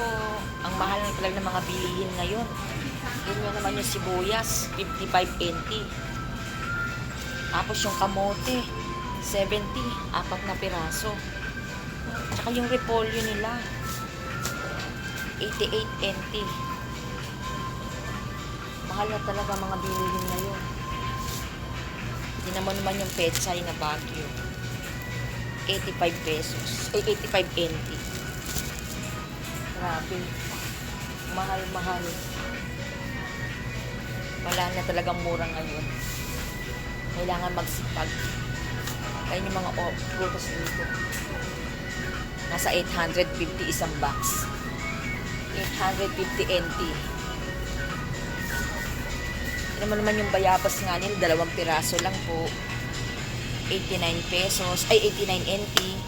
po. Ang mahal na talaga ng mga bilihin ngayon. Yun yun naman yung sibuyas, 55 NT. Tapos yung kamote, 70, apat na piraso. Tsaka yung repolyo nila, 88 NT. Mahal na talaga mga bilihin ngayon. Hindi naman naman yung petsay na bagyo. 85 pesos. Eh, 85 Grabe. Mahal-mahal. Wala na talagang mura ngayon. Kailangan magsipag. Kaya yung mga o- prutas dito. Nasa 850 isang box. 850 NT. Ano naman naman yung bayabas nga nila, dalawang piraso lang po. 89 pesos, ay 89 NT.